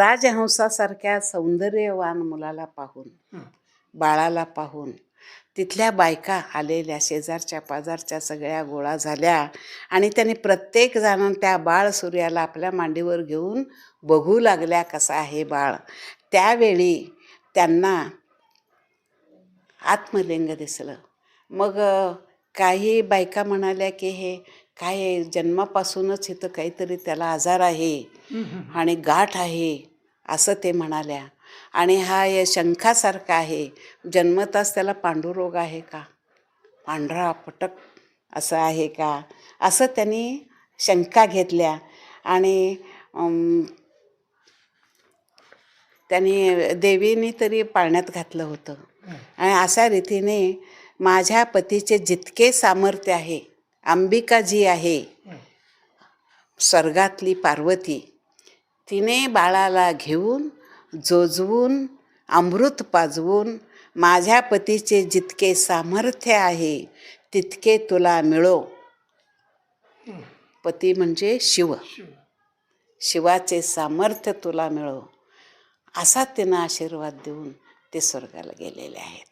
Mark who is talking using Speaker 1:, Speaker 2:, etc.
Speaker 1: राजहंसासारख्या सौंदर्यवान मुलाला पाहून. बाळाला पाहून तिथल्या बायका आलेल्या शेजारच्या पाजारच्या सगळ्या गोळा झाल्या आणि त्यांनी प्रत्येक जण त्या बाळ सूर्याला आपल्या मांडीवर घेऊन बघू लागल्या कसा आहे बाळ त्यावेळी त्यांना आत्मलिंग दिसलं मग काही बायका म्हणाल्या की हे काय जन्मापासूनच इथं काहीतरी त्याला आजार आहे. आणि गाठ आहे असं ते म्हणाल्या आणि हा या शंखासारखा आहे जन्मताच त्याला पांडुरोग आहे का? पांढरा पटक असं आहे का? असं त्यांनी शंका घेतल्या आणि त्यांनी देवीने तरी पाळण्यात घातलं होतं. आणि अशा रीतीने माझ्या पतीचे जितके सामर्थ्य आहे अंबिका जी आहे स्वर्गातली पार्वती तिने बाळाला घेऊन जोजवून अमृत पाजवून माझ्या पतीचे जितके सामर्थ्य आहे तितके तुला मिळो. पती म्हणजे शिव. शिवाचे सामर्थ्य तुला मिळो. असा तिनं आशीर्वाद देऊन ते स्वर्गाला गेलेले आहेत.